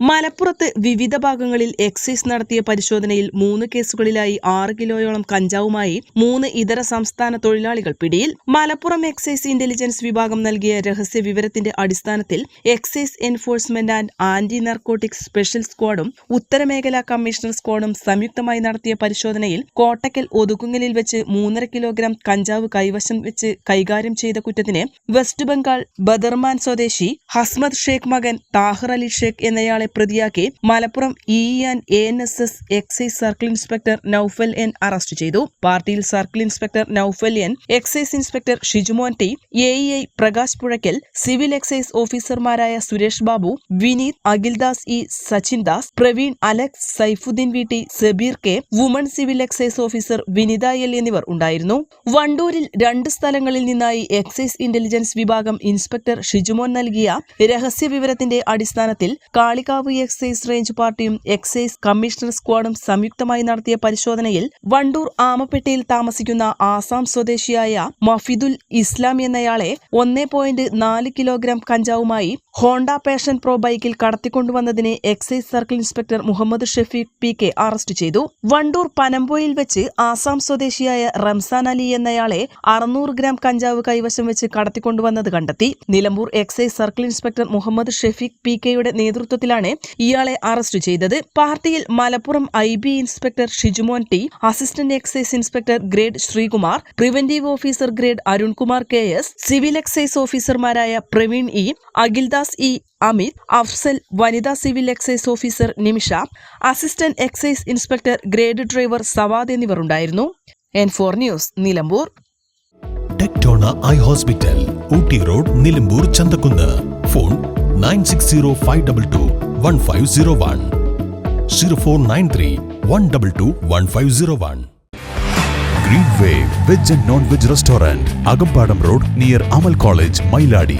മലപ്പുറത്ത് വിവിധ ഭാഗങ്ങളിൽ എക്സൈസ് നടത്തിയ പരിശോധനയിൽ മൂന്ന് കേസുകളിലായി ആറ് കിലോയോളം കഞ്ചാവുമായി മൂന്ന് ഇതര സംസ്ഥാന തൊഴിലാളികൾ പിടിയിൽ. മലപ്പുറം എക്സൈസ് ഇന്റലിജൻസ് വിഭാഗം നൽകിയ രഹസ്യ വിവരത്തിന്റെ അടിസ്ഥാനത്തിൽ excise enforcement and anti narcotics special സ്ക്വാഡും ഉത്തരമേഖലാ കമ്മീഷണർ സ്ക്വാഡും സംയുക്തമായി നടത്തിയ പരിശോധനയിൽ കോട്ടക്കൽ ഒതുക്കുങ്ങലിൽ വെച്ച് മൂന്നര കിലോഗ്രാം കഞ്ചാവ് കൈവശം വെച്ച് കൈകാര്യം ചെയ്ത കുറ്റത്തിന് വെസ്റ്റ് ബംഗാൾ ബദർമാൻ സ്വദേശി ഹസ്മത് ഷേഖ് മകൻ താഹർ അലി ഷേഖ് എന്നയാളെ പ്രതിയാക്കി Malappuram E and A N S S excise circle inspector Noufal N arrest ചെയ്തു. പാർട്ടിയിൽ circle inspector Noufal N excise inspector Shijumon T A I Prakash Puzhakkal civil excise ഓഫീസർമാരായ Suresh Babu Vineeth Akhildas E Sachin Das Praveen Alex Saifudheen V T Sabeer K woman civil excise officer Vinitha L എന്നിവർ ഉണ്ടായിരുന്നു. വണ്ടൂരിൽ രണ്ട് സ്ഥലങ്ങളിൽ നിന്നായി excise intelligence വിഭാഗം inspector Shijumon നൽകിയ രഹസ്യ വിവരത്തിന്റെ അടിസ്ഥാനത്തിൽ കാളികാവ് എക്സൈസ് റേഞ്ച് പാർട്ടിയും എക്സൈസ് കമ്മീഷണർ സ്ക്വാഡും സംയുക്തമായി നടത്തിയ പരിശോധനയിൽ വണ്ടൂർ ആമപ്പെട്ടിയിൽ താമസിക്കുന്ന ആസാം സ്വദേശിയായ മഫിദുൽ ഇസ്ലാം എന്നയാളെ ഒന്നേ പോയിന്റ് നാല് കിലോഗ്രാം കഞ്ചാവുമായി ഹോണ്ട പാഷൻ പ്രോ ബൈക്കിൽ കടത്തിക്കൊണ്ടുവന്നതിനെ excise circle inspector Muhammad Shefeeq P K arrest ചെയ്തു. വണ്ടൂർ പനമ്പോയിൽ വെച്ച് ആസാം സ്വദേശിയായ റംസാൻ അലി എന്നയാളെ അറുന്നൂറ് ഗ്രാം കഞ്ചാവ് കൈവശം വെച്ച് കടത്തിക്കൊണ്ടുവന്നത് കണ്ടെത്തി. Nilambur excise circle inspector Muhammad Shefeeq P കെയുടെ നേതൃത്വത്തിലാണ് ഇയാളെ അറസ്റ്റ് ചെയ്തത്. പാർട്ടിയിൽ Malappuram I B inspector Shijumon T assistant excise inspector grade Sreekumar preventive officer grade Arunkumar K S civil excise ഓഫീസർമാരായ പ്രവീൺ ഇ അഖിൽദാസ് ഇ അമിത് അഫ്സൽ വനിതാ civil excise officer Nimisha assistant excise inspector grade driver Savad എന്നിവർ ഉണ്ടായിരുന്നു. N four news Nilambur. Tectona eye hospital Ooty road Nilambur Chanthakkunnu. Phone nine six zero five double two. One five zero one zero four nine three one double two one five zero one green way veg and non veg restaurant Akampadam road near Amal college Mailadi